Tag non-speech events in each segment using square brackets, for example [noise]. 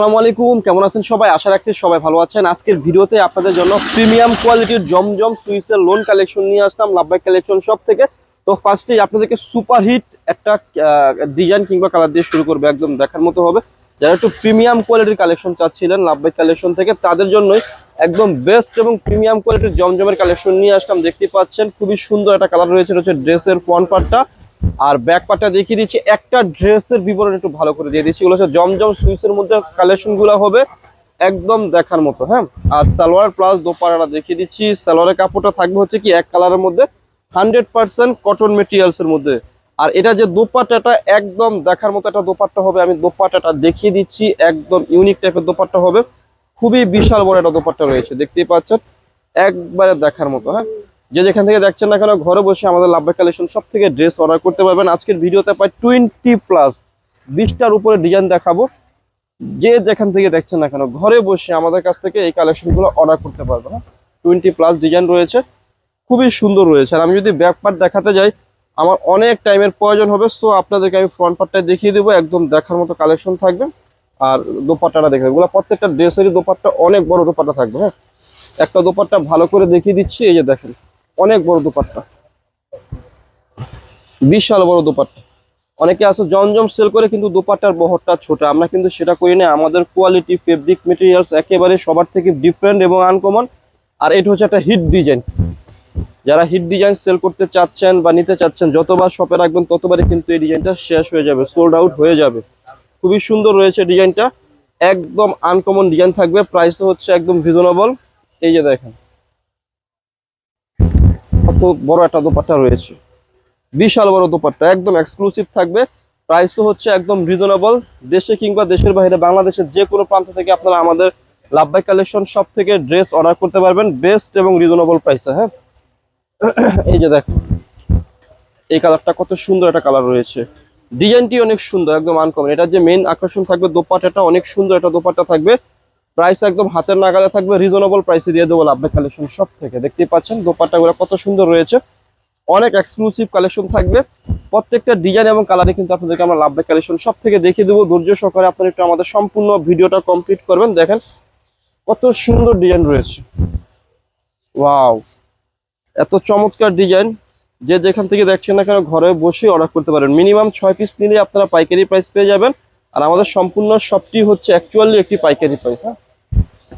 আসসালামু আলাইকুম, কেমন আছেন সবাই? আশা রাখছি সবাই ভালো আছেন। আজকের ভিডিওতে আপনাদের জন্য প্রিমিয়াম কোয়ালিটির জমজম সুইসের লোন কালেকশন নিয়ে আসলাম, লাভবাই কালেকশন সব থেকে। তো ফার্স্টেই আপনাদেরকে সুপার হিট একটা ডিজাইন কিংবা কালার দিয়ে শুরু করবে, একদম দেখার মতো হবে। যারা একটু প্রিমিয়াম কোয়ালিটির কালেকশন চাচ্ছিলেন, লাভবাই কালেকশন থেকে, তাদের জন্যই একদম বেস্ট এবং প্রিমিয়াম কোয়ালিটির জমজমের কালেকশন নিয়ে আসলাম। দেখতে পাচ্ছেন, খুবই সুন্দর একটা কালার রয়েছে হচ্ছে ড্রেসের ফ্রন্ট পার্টটা আর ব্যাক পার্টটা দেখিয়ে দিচ্ছি, একটা ড্রেসের বিবরণ একটু ভালো করে দিয়ে দিচ্ছি। এগুলো হচ্ছে জমজম সুইসের মধ্যে কালেকশনগুলো হবে, একদম দেখার মতো হ্যাঁ? আর সালোয়ার প্লাস দোপাড়াটা দেখিয়ে দিচ্ছি। সালোয়ারের কাপড়টা থাকবে হচ্ছে কি, এক কালারের মধ্যে হান্ড্রেড পার্সেন্ট কটন মেটেরিয়ালস এর মধ্যে। আর এটা যে দোপাট্টাটা, একদম দেখার মতো একটা দোপাট্টা হবে। আমি দোপাট্টাটা দেখিয়ে দিচ্ছি, একদম ইউনিক টাইপের দোপাট্টা হবে। খুবই বিশাল বড় একটা দোপাট্টা রয়েছে, দেখতেই পাচ্ছেন? একবারে দেখার মতো হ্যাঁ? যে যেখান থেকে দেখছেন না কেন, ঘরে বসে আমাদের লাভবাই কালেকশন সব থেকে ড্রেস অর্ডার করতে পারবেন। আজকের ভিডিওতে প্রায় টোয়েন্টি প্লাস বিশটার উপরে ডিজাইন দেখাবো। যে যেখান থেকে দেখছেন না কেন, ঘরে বসে আমাদের কাছ থেকে এই কালেকশনগুলো অর্ডার করতে পারবে না টোয়েন্টি প্লাস ডিজাইন রয়েছে, খুবই সুন্দর রয়েছে। আর আমি যদি ব্যাক পার্ট দেখাতে যাই, আমার অনেক টাইমের প্রয়োজন হবে সো আপনাদেরকে আমি ফ্রন্ট পার্টটা দেখিয়ে দেবো, একদম দেখার মতো কালেকশন থাকবে। আর দোপাট্টাটা দেখে এগুলো প্রত্যেকটা ড্রেসেরই দোপাট্টা, অনেক বড় দোপাট্টা থাকবে হ্যাঁ? একটা দোপাট্টা ভালো করে দেখিয়ে দিচ্ছি, এই যে দেখেন। অনেক বড় দুপাট্টা। বিশাল বড় দুপাট্টা। অনেকে আছে জমজম সেল করে, কিন্তু দুপাট্টার বহরটা ছোট। আমরা কিন্তু সেটা করি না। আমাদের কোয়ালিটি ফেব্রিক মেটেরিয়ালস একেবারে সবার থেকে ডিফারেন্ট এবং আনকমন আর এটা হচ্ছে একটা হিট ডিজাইন যারা হিট ডিজাইন সেল করতে চাচ্ছেন বা নিতে চাচ্ছেন, যতবার শপে রাখবেন, ততবারই কিন্তু এই ডিজাইনটা শেষ হয়ে যাবে সোল্ড আউট হয়ে যাবে। খুবই সুন্দর রয়েছে ডিজাইনটা একদম আনকমন ডিজাইন থাকবে। প্রাইস হচ্ছে একদম রিজনেবল এই যে দেখেন। কত বড় একটা দোপাট্টা রয়েছে। বিশাল বড় দোপাট্টা, একদম এক্সক্লুসিভ থাকবে। প্রাইস তো হচ্ছে একদম রিজনেবল দেশে কিংবা দেশের বাইরে, বাংলাদেশের যে কোনো প্রান্ত থেকে আপনারা আমাদের লাভবাই কালেকশন সব থেকে ড্রেস অর্ডার করতে পারবেন। বেস্ট এবং রিজনেবল প্রাইসে হ্যাঁ? এই যে দেখো, এই কালারটা কত সুন্দর একটা কালার রয়েছে। ডিজাইনটি অনেক সুন্দর, একদম আনকমন এটার যে মেইন আকর্ষণ থাকবে দোপাট্টাটা, অনেক সুন্দর একটা দোপাট্টা থাকবে। প্রাইস একদম হাতের নাগালে থাকবে রিজনেবল প্রাইসে দিয়ে দেবো লাভবাই কালেকশন সব থেকে দেখতেই পাচ্ছেন, দোপাট্টাগুলো কত সুন্দর রয়েছে। অনেক এক্সক্লুসিভ কালেকশন থাকবে। প্রত্যেকটা ডিজাইন এবং কালারে কিন্তু আপনাদেরকে আমরা লাভবাই কালেকশন সব থেকে দেখিয়ে দেবো। ধৈর্য সহকারে আপনারা একটু আমাদের সম্পূর্ণ ভিডিওটা কমপ্লিট করবেন। দেখেন, কত সুন্দর ডিজাইন রয়েছে। ওয়াও এত চমৎকার ডিজাইন যে যেখান থেকে দেখছেন না কেন, ঘরে বসে অর্ডার করতে পারেন। মিনিমাম ছয় পিস নিলে আপনারা পাইকারি প্রাইস পেয়ে যাবেন। আর আমাদের সম্পূর্ণ সবটি হচ্ছে অ্যাকচুয়ালি একটি পাইকারি প্রাইস হ্যাঁ?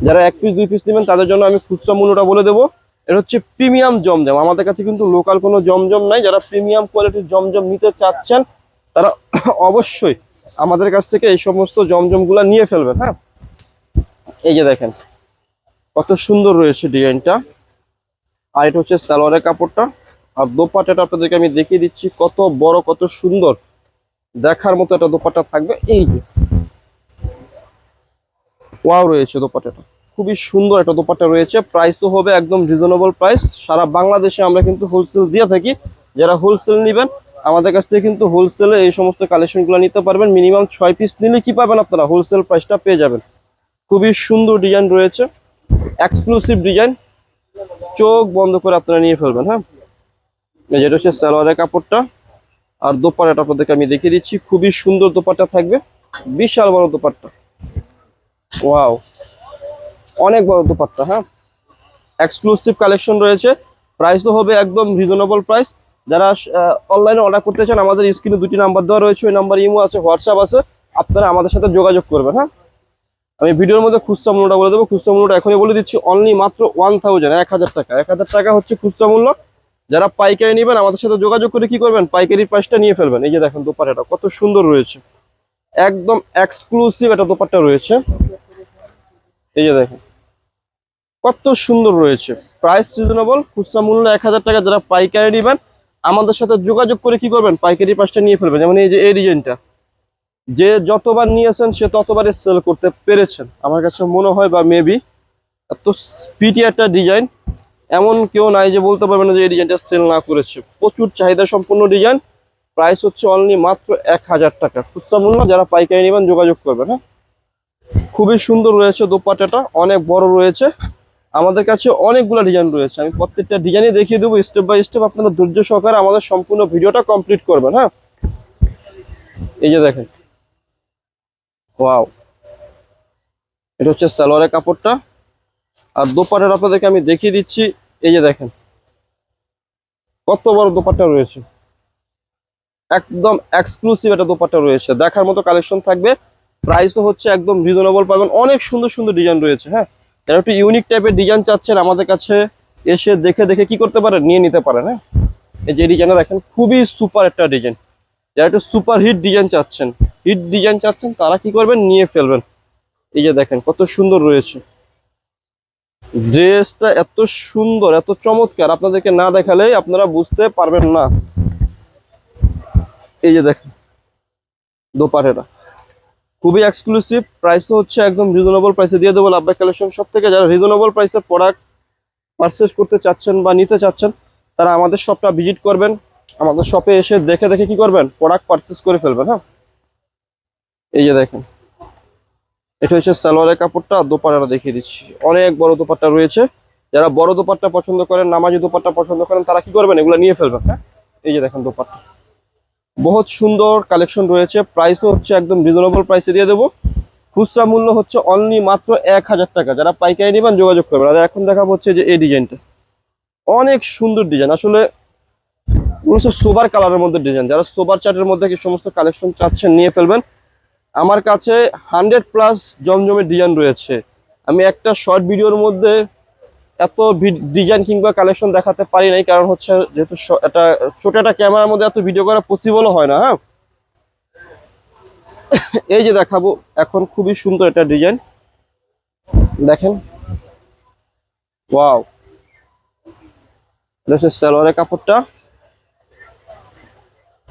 যারা এক পিস দুই পিস নেবেন, তাদের জন্য আমি খুচরা মূল্যটা বলে দেবো। এটা হচ্ছে প্রিমিয়াম জমজম। আমাদের কাছে কিন্তু লোকাল কোনো জমজম নাই। যারা প্রিমিয়াম কোয়ালিটির জমজম নিতে চাচ্ছেন, তারা অবশ্যই আমাদের কাছ থেকে এই সমস্ত জমজমগুলা নিয়ে ফেলবেন হ্যাঁ? এই যে দেখেন, কত সুন্দর রয়েছে ডিজাইনটা। আর এটা হচ্ছে সালোয়ারের কাপড়টা। আর দোপাট্টাটা আপনাদেরকে আমি দেখিয়ে দিচ্ছি, কত বড়, কত সুন্দর। দেখার মতো একটা দোপাট্টা থাকবে। এই যে ওয়াও রয়েছে দোপাট্টাটা। খুবই সুন্দর একটা দোপাট্টা রয়েছে। প্রাইস তো হবে একদম রিজনেবল প্রাইস সারা বাংলাদেশে আমরা কিন্তু হোলসেল দিয়ে থাকি। যারা হোলসেল নেবেন, আমাদের কাছ থেকে কিন্তু হোলসেলে এই সমস্ত কালেকশনগুলো নিতে পারবেন। মিনিমাম ছয় পিস নিলে কি পাবেন আপনারা? হোলসেল প্রাইসটা পেয়ে যাবেন। খুবই সুন্দর ডিজাইন রয়েছে। এক্সক্লুসিভ ডিজাইন চোখ বন্ধ করে আপনারা নিয়ে ফেলবেন হ্যাঁ? যেটা হচ্ছে সালোয়ারের কাপড়টা। আর দোপাট্টাটা আপনাদেরকে আমি দেখিয়ে দিচ্ছি। খুবই সুন্দর দোপাট্টা থাকবে। বিশাল বড় দোপাট্টা। ওয়াও অনেক বড় দোপাট্টা হ্যাঁ? এক্সক্লুসিভ কালেকশন রয়েছে। প্রাইস তো হবে একদম রিজনেবল প্রাইস যারা অনলাইনে অর্ডার করতে চান, আমাদের স্ক্রিনে দুটি নাম্বার দেওয়া রয়েছে। ওই নাম্বার ইমো আছে হোয়াটসঅ্যাপ আছে। আপনারা আমাদের সাথে যোগাযোগ করবেন হ্যাঁ? আমি ভিডিওর মধ্যে খুচরা মূল্যটা বলে দেবো। খুচরা মূল্যটা এখনই বলে দিচ্ছি অনলি মাত্র ওয়ান থাউজেন্ড এক হাজার টাকা। এক হাজার টাকা হচ্ছে খুচরা মূল্য। যারা পাইকারি নেবেন, আমাদের সাথে যোগাযোগ করে কি করবেন? পাইকারি প্রাইসটা নিয়ে ফেলবেন। এই যে দেখেন দোপাট্টাটা, কত সুন্দর রয়েছে। একদম এক্সক্লুসিভ একটা দোপাট্টা রয়েছে। এই যে দেখেন, কত সুন্দর রয়েছে। প্রাইস রিজনেবল খুচরা মূল্য এক হাজার টাকা যারা পাইকারি নেবেন, আমাদের সাথে যোগাযোগ করে কি করবেন? পাইকারি প্রাইসটা নিয়ে ফেলবেন। যেমন এই যে এই ডিজাইনটা, যে যতবার নিয়েছেন, সে ততবারই সেল করতে পেরেছেন। আমার কাছে মনে হয় বা মেবি এত স্পিটি একটা ডিজাইন এমন কেউ নাই যে বলতে পারবে না যে এই ডিজাইনটা সেল না করেছে। প্রচুর চাহিদা সম্পূর্ণ ডিজাইন প্রাইস হচ্ছে অনলি মাত্র এক হাজার টাকা। খুচরা মূল্য যারা পাইকারি নেবেন যোগাযোগ করবেন হ্যাঁ? খুবই সুন্দর রয়েছে দোপাট্টাটা, অনেক বড় রয়েছে। আমাদের কাছে অনেকগুলো ডিজাইন রয়েছে। আমি প্রত্যেকটা ডিজাইনই দেখিয়ে দেবো স্টেপ বাই স্টেপ আপনারা ধৈর্য সহকারে আমাদের সম্পূর্ণ ভিডিওটা কমপ্লিট করবেন হ্যাঁ? এই যে দেখেন। ওয়াও এটা হচ্ছে সালোয়ারের কাপড়টা। আর দোপাটের আপনাদেরকে আমি দেখিয়ে দিচ্ছি। এই যে দেখেন। কত বড় দোপাট্টা রয়েছে। একদম এক্সক্লুসিভ একটা দোপাট্টা রয়েছে। দেখার মতো কালেকশন থাকবে। প্রাইসও হচ্ছে একদম রিজনেবল পাবেন। অনেক সুন্দর সুন্দর ডিজাইন রয়েছে হ্যাঁ? যারা একটু ইউনিক টাইপের ডিজাইন চাচ্ছেন, আমাদের কাছে এসে দেখে দেখে কি করতে পারেন, নিয়ে নিতে পারেন হ্যাঁ? এই যে ডিজাইনটা দেখেন, খুবই সুপার একটা ডিজাইন যারা একটু সুপার হিট ডিজাইন চাচ্ছেন হিট ডিজাইন চাচ্ছেন, তারা কি করবেন, নিয়ে ফেলবেন। এই যে দেখেন, কত সুন্দর রয়েছে। ড্রেসটা এত সুন্দর, এত চমৎকার। আপনাদেরকে না দেখালেই আপনারা বুঝতে পারবেন না। এই যে দেখেন দোপাটেরা খুবই এক্সক্লুসিভ প্রাইসও হচ্ছে একদম রিজনেবল প্রাইসে দিয়ে দেবো। লাভবাই কালেকশন সব থেকে যারা রিজনেবল প্রাইসে প্রোডাক্ট পারচেস করতে চাচ্ছেন বা নিতে চাচ্ছেন, তারা আমাদের শপটা ভিজিট করবেন। আমাদের শপে এসে দেখে দেখে কি করবেন? প্রোডাক্ট পারচেস করে ফেলবেন হ্যাঁ? এই যে দেখেন, এটা হচ্ছে সালোয়ারের কাপড়টা, দোপাট্টাটা দেখিয়ে দিচ্ছি। অনেক বড় দোপাট্টা রয়েছে। যারা বড় দোপাট্টা পছন্দ করেন, নামাজি দোপাট্টা পছন্দ করেন, তারা কি করবেন? এগুলো নিয়ে ফেলবেন হ্যাঁ? এই যে দেখেন দোপাট্টা। বহুত সুন্দর কালেকশন রয়েছে। প্রাইসও হচ্ছে একদম রিজনেবল প্রাইসে দিয়ে দেবো। খুচরা মূল্য হচ্ছে অনলি মাত্র এক হাজার টাকা। যারা পাইকারি নেবেন যোগাযোগ করবেন। আর এখন দেখাবো হচ্ছে যে এই ডিজাইনটা। অনেক সুন্দর ডিজাইন। আসলে সোবার কালারের মধ্যে ডিজাইন। যারা সোবার চার্টের মধ্যে কি সমস্ত কালেকশন চাচ্ছেন নিয়ে ফেলবেন। আমার কাছে হান্ড্রেড প্লাস জমজমের ডিজাইন রয়েছে। আমি একটা শর্ট ভিডিওর মধ্যে এত ডিজাইন কিংবা কালেকশন দেখাতে পারি নাই, কারণ হচ্ছে যেহেতু একটা ছোট একটা ক্যামেরার মধ্যে এত ভিডিও করা পসিবলও হয় না হ্যাঁ? [coughs] এই যে দেখাবো, এখন খুবই সুন্দর এটা ডিজাইন দেখেন। ওয়াও এটা সালোয়ারের কাপড়টা।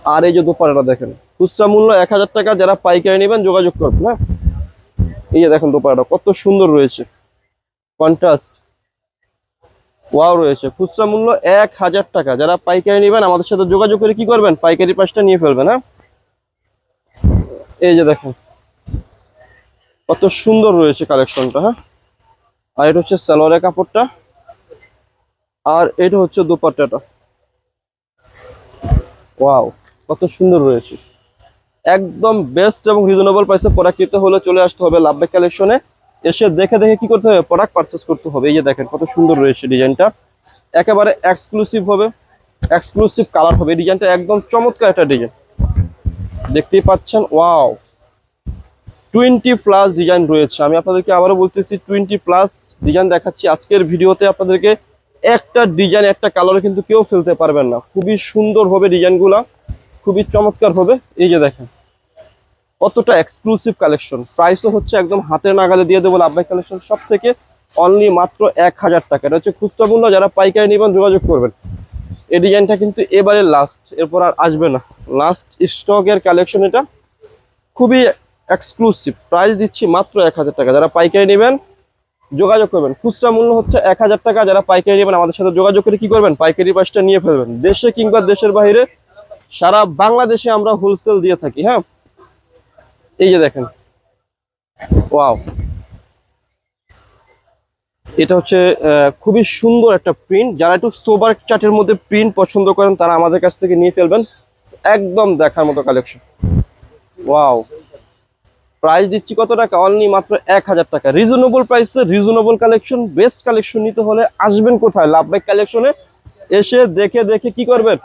আর এই যে দোপাট্টাটা দেখেন, খুচরা মূল্য এক হাজার টাকা, যারা পাইকারি নেবেন যোগাযোগ করবেন হ্যাঁ? এই যে দেখেন দোপাট্টাটা, কত সুন্দর রয়েছে। কন্ট্রাস্ট ওয়াও রয়েছে। খুচরা মূল্য এক হাজার টাকা। যারা পাইকারি নেবেন, আমাদের সাথে যোগাযোগ করে কি করবেন? পাইকারি পাশটা নিয়ে ফেলবেন হ্যাঁ? এই যে দেখেন। কত সুন্দর রয়েছে কালেকশনটা হ্যাঁ? আর এটা হচ্ছে সালোয়ারের কাপড়টা। আর এটা হচ্ছে দোপাট্টাটা। ওয়াও কত সুন্দর রয়েছে। একদম বেস্ট এবং রিজনেবল প্রাইসে প্রোডাক্ট নিতে হলে চলে আসতে হবে লাভবাই কালেকশনে। এসে দেখে দেখে কি করতে হবে? প্রোডাক্ট পারচেস করতে হবে। এই যে দেখেন, কত সুন্দর রয়েছে ডিজাইনটা। একেবারে এক্সক্লুসিভ হবে এক্সক্লুসিভ কালার হবে। ডিজাইনটা একদম চমৎকার একটা ডিজাইন। দেখতেই পাচ্ছেন ওয়াও টোয়েন্টি প্লাস ডিজাইন রয়েছে। আমি আপনাদেরকে আবারও বলতেছি টোয়েন্টি প্লাস ডিজাইন দেখাচ্ছি। আজকের ভিডিওতে আপনাদেরকে একটা ডিজাইন একটা কালারে কিন্তু কেউ ফেলতে পারবেন না। খুবই সুন্দর হবে ডিজাইনগুলা। খুবই চমৎকার হবে। এই যে দেখেন কতটা এক্সক্লুসিভ কালেকশন প্রাইসও হচ্ছে একদম হাতের নাগালে দিয়ে দেবো লাভবাই কালেকশন সব থেকে অনলি মাত্র এক হাজার টাকা। এটা হচ্ছে খুচরা মূল্য যারা পাইকারি নেবেন যোগাযোগ করবেন। এই ডিজাইনটা কিন্তু এবারে লাস্ট এরপর আর আসবে না। লাস্ট স্টকের কালেকশন এটা খুবই এক্সক্লুসিভ প্রাইস দিচ্ছি মাত্র এক হাজার টাকা। যারা পাইকারি নেবেন, যোগাযোগ করবেন। খুচরা মূল্য হচ্ছে এক হাজার টাকা। যারা পাইকারি নেবেন, আমাদের সাথে যোগাযোগ করে কি করবেন? পাইকারি প্রাইসটা নিয়ে ফেলবেন। দেশে কিংবা দেশের বাইরে, সারা বাংলাদেশে আমরা হোলসেল দিয়ে থাকি হ্যাঁ? এই যে দেখেন। ওয়াও। এটা হচ্ছে খুবই সুন্দর একটা প্রিন্ট যারা একটু সোবার চার্টের মধ্যে প্রিন্ট পছন্দ করেন, তারা আমাদের কাছ থেকে নিয়ে ফেলবেন। একদম দেখার মতো কালেকশন ওয়াও। প্রাইস দিচ্ছি কত টাকা? অনলি মাত্র এক হাজার টাকা। রিজনেবল প্রাইসে রিজনেবল কালেকশন বেস্ট কালেকশন নিতে হলে আসবেন কোথায়? লাভ বাইক কালেকশনে এসে দেখে দেখে কি করবেন?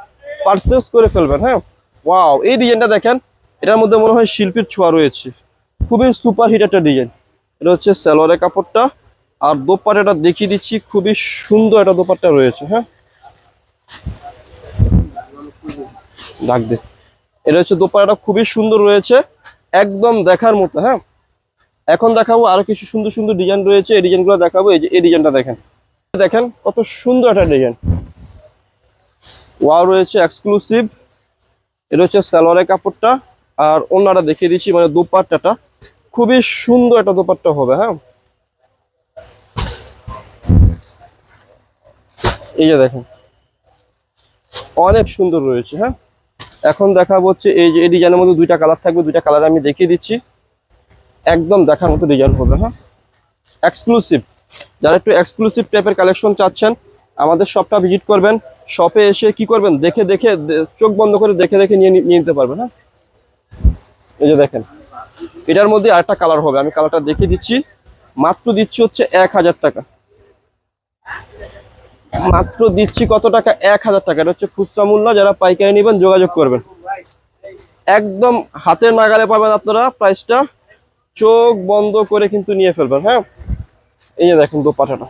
পারচেস করে ফেলবেন হ্যাঁ? ওয়াও। এই ডিজাইনটা দেখেন এটার মধ্যে মনে হয় শিল্পীর ছোঁয়া রয়েছে। খুবই সুপার হিট একটা ডিজাইন এটা হচ্ছে সালোয়ারের কাপড়টা। আর দোপাট্টাটা দেখিয়ে দিচ্ছি, খুবই সুন্দর একটা দোপাট্টা রয়েছে হ্যাঁ। ডাক দে এটা হচ্ছে দোপাট্টাটা খুবই সুন্দর রয়েছে, একদম দেখার মতো হ্যাঁ। এখন দেখাবো আরও কিছু সুন্দর সুন্দর ডিজাইন রয়েছে, এই ডিজাইনগুলো দেখাবো, এই যে, এই ডিজাইনটা দেখেন। দেখেন কত সুন্দর একটা ডিজাইন ওয়াও রয়েছে এক্সক্লুসিভ এটা হচ্ছে সালোয়ারের কাপড়টা। আর অন্যটা দেখিয়ে দিচ্ছি মানে দোপাট্টাটা। খুবই সুন্দর একটা দোপাট্টা হবে হ্যাঁ? এই যে দেখেন। অনেক সুন্দর রয়েছে হ্যাঁ? এখন দেখা হচ্ছে এই যে, এই ডিজাইনের মধ্যে দুইটা কালার থাকবে, দুইটা কালার আমি দেখিয়ে দিচ্ছি। একদম দেখার মতো ডিজাইন হবে হ্যাঁ? এক্সক্লুসিভ যারা একটু এক্সক্লুসিভ টাইপের কালেকশন চাচ্ছেন, আমাদের শপটা ভিজিট করবেন। শপে এসে কি করবেন? দেখে দেখে, চোখ বন্ধ করে দেখে দেখে নিয়ে নিতে পারবেন হ্যাঁ? এই যে দেখেন, এটার মধ্যে আরেকটা কালার হবে, আমি কালারটা দেখিয়ে দিচ্ছি। মাত্র দিচ্ছি হচ্ছে এক হাজার টাকা। মাত্র দিচ্ছি কত টাকা? এক হাজার টাকা। এটা হচ্ছে খুচরা মূল্য, যারা পাইকারি নেবেন যোগাযোগ করবেন। একদম হাতের নাগালে পাবেন আপনারা প্রাইসটা চোখ বন্ধ করে কিন্তু নিয়ে ফেলবেন হ্যাঁ? এই যে দেখুন দোপাটাটা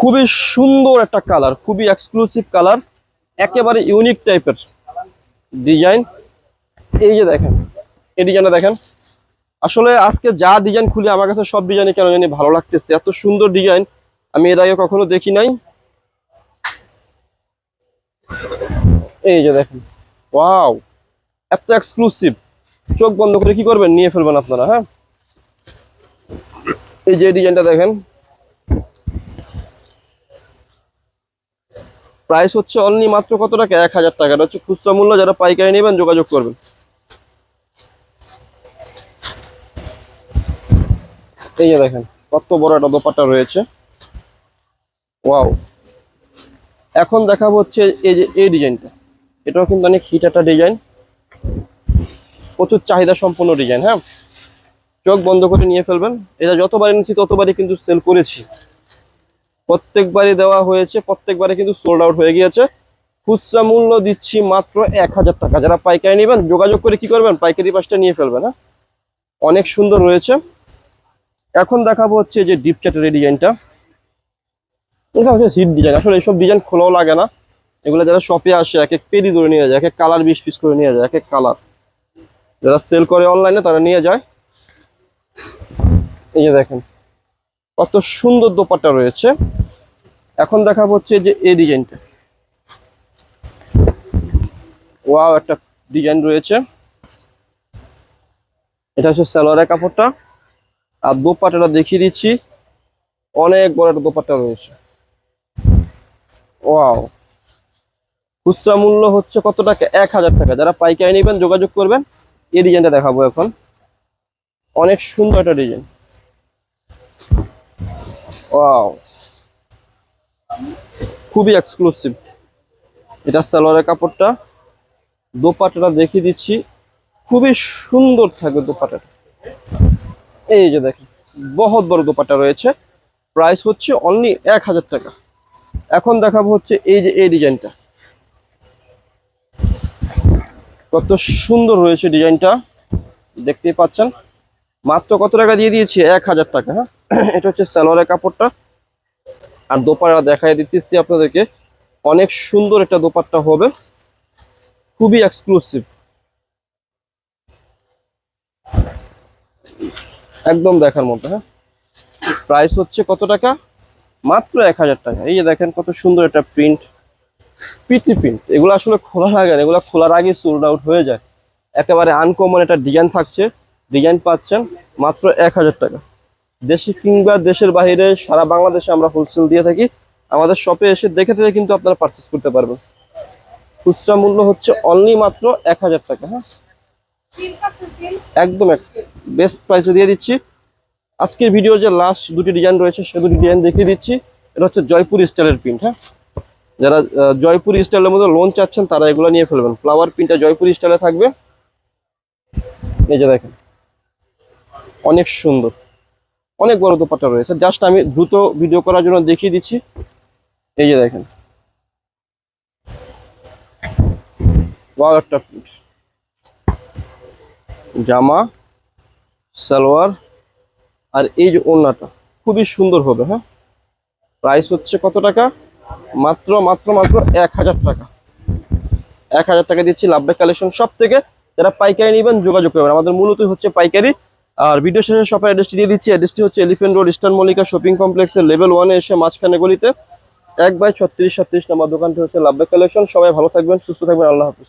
খুবই সুন্দর একটা কালার খুবই এক্সক্লুসিভ কালার একেবারে ইউনিক টাইপের ডিজাইন এই যে দেখেন, এই ডিজাইনটা দেখেন। আসলে আজকে যা ডিজাইন খুলে, আমার কাছে সব ডিজাইনই কেন জানি ভালো লাগতেছে। এত সুন্দর ডিজাইন, আমি এর আগে কখনো দেখি নাই। এই যে দেখেন, ওয়াও, এত এক্সক্লুসিভ চোখ বন্ধ করে কি করবেন? নিয়ে ফেলবেন আপনারা হ্যাঁ? এই যে ডিজাইনটা দেখেন প্রাইস হচ্ছে অনলি মাত্র কত টাকা? এক হাজার টাকা। হচ্ছে খুচরা মূল্য, যারা পাইকারি নেবেন যোগাযোগ করবেন। এই যে দেখেন, কত বড় একটা দোপাট্টা রয়েছে। ওয়াও। এখন দেখাবো হচ্ছে এই যে, এই ডিজাইনটা। এটাও কিন্তু অনেক হিট একটা ডিজাইন। প্রচুর চাহিদা সম্পন্ন ডিজাইন হ্যাঁ? চোখ বন্ধ করে নিয়ে ফেলবেন। এটা যতবারই নিচ্ছি ততবারই কিন্তু সেল করেছি। প্রত্যেকবারই দেওয়া হয়েছে প্রত্যেকবারে কিন্তু সোল্ড আউট হয়ে গিয়েছে। খুচরা মূল্য দিচ্ছি মাত্র এক হাজার টাকা। যারা পাইকারি নেবেন, যোগাযোগ করে কি করবেন? পাইকারি পাশটা নিয়ে ফেলবেন হ্যাঁ? অনেক সুন্দর রয়েছে। এখন দেখাবো হচ্ছে যে ডিপ চ্যাটের ডিজাইনটা এটা হচ্ছে সিট ডিজাইন আসলে এইসব ডিজাইন খোলাও লাগে না। এগুলো যারা শপে আসে, এক এক পেরি ধরে নিয়ে যায়, এক এক কালার বিশ পিস করে নিয়ে যায়, এক এক কালার যারা সেল করে অনলাইনে তারা নিয়ে যায়। এই যে দেখেন, কত সুন্দর দোপাট্টা রয়েছে। এখন দেখাবো হচ্ছে যে এই ডিজাইনটা ওয়াও একটা ডিজাইন রয়েছে। এটা হচ্ছে সালোয়ারের কাপড়টা। আর দোপাট্টাটা দেখিয়ে দিচ্ছি। অনেক বড় একটা দোপাট্টা রয়েছে। ওয়াও। খুচরা মূল্য হচ্ছে কত টাকা? এক হাজার টাকা। যারা পাইকারি নেবেন, যোগাযোগ করবেন। এই ডিজাইনটা দেখাবো এখন। অনেক সুন্দর একটা ডিজাইন। ওয়াও। খুবই এক্সক্লুসিভ এটা সালোয়ারের কাপড়টা। দোপাট্টাটা দেখিয়ে দিচ্ছি। খুবই সুন্দর থাকবে দোপাট্টাটা। এই যে দেখেন, বহুত বড় দোপাট্টা রয়েছে। প্রাইস হচ্ছে অনলি এক হাজার টাকা। এখন দেখাবো হচ্ছে এই যে এই ডিজাইনটা। কত সুন্দর রয়েছে ডিজাইনটা। দেখতেই পাচ্ছেন। মাত্র কত টাকা দিয়ে দিয়েছি? এক হাজার টাকা হ্যাঁ? এটা হচ্ছে সালোয়ারের কাপড়টা। আর দোপাট্টা দেখাই দিতেছি আপনাদেরকে। অনেক সুন্দর একটা দোপাট্টা হবে। খুবই এক্সক্লুসিভ একদম দেখার মতো হ্যাঁ? প্রাইস হচ্ছে কত টাকা? মাত্র এক হাজার টাকা। এই যে দেখেন কত সুন্দর একটা প্রিন্ট পিটি প্রিন্ট এগুলো আসলে খোলা লাগে না, এগুলো খোলার আগে সোল্ড আউট হয়ে যায়। একেবারে আনকমন একটা ডিজাইন থাকছে। ডিজাইন পাচ্ছেন মাত্র এক হাজার টাকা। দেশে কিংবা দেশের বাইরে সারা বাংলাদেশে আমরা হোলসেল দিয়ে থাকি। আমাদের শপে এসে দেখে থেকে কিন্তু আপনারা পারচেস করতে পারবেন। খুচরা মূল্য হচ্ছে অনলি মাত্র এক হাজার টাকা হ্যাঁ? একদম বেস্ট প্রাইসে দিয়ে দিচ্ছি। আজকের ভিডিও যে লাস্ট দুটি ডিজাইন রয়েছে, সে দুটি ডিজাইন দেখিয়ে দিচ্ছি। এটা হচ্ছে জয়পুর স্টাইলের প্রিন্ট হ্যাঁ? যারা জয়পুর স্টাইলের মধ্যে লোন চাচ্ছেন, তারা এগুলো নিয়ে ফেলবেন। ফ্লাওয়ার প্রিন্টটা জয়পুর স্টাইলে থাকবে। এই যে দেখেন। অনেক সুন্দর। অনেক বড় দোপাট্টা রয়েছে। জাস্ট আমি দ্রুত ভিডিও করার জন্য দেখিয়ে দিচ্ছি। এই যে দেখেন। একটা print। জামা, সালোয়ার আর এই যে ওড়নাটা, খুবই সুন্দর হবে হ্যাঁ? প্রাইস হচ্ছে কত টাকা? মাত্র মাত্র মাত্র এক হাজার টাকা। এক হাজার টাকা দিচ্ছি লাভবাই কালেকশন সব থেকে। যারা পাইকারি নেবেন, যোগাযোগ করবেন। আমাদের মূলত হচ্ছে পাইকারি। আর ভিডিও শেষে শপের অ্যাড্রেসটি দিয়ে দিচ্ছি। অ্যাড্রেসটি হচ্ছে Elephant Road Eastern Mallika shopping কমপ্লেক্সের লেভেল ওয়ানে এসে মাঝখানে গলিতে। এক বাই ছত্রিশ সাতত্রিশ নম্বর দোকানটি হচ্ছে লাভবাই কালেকশন সবাই ভালো থাকবেন, সুস্থ থাকবেন। আল্লাহ হাফিজ।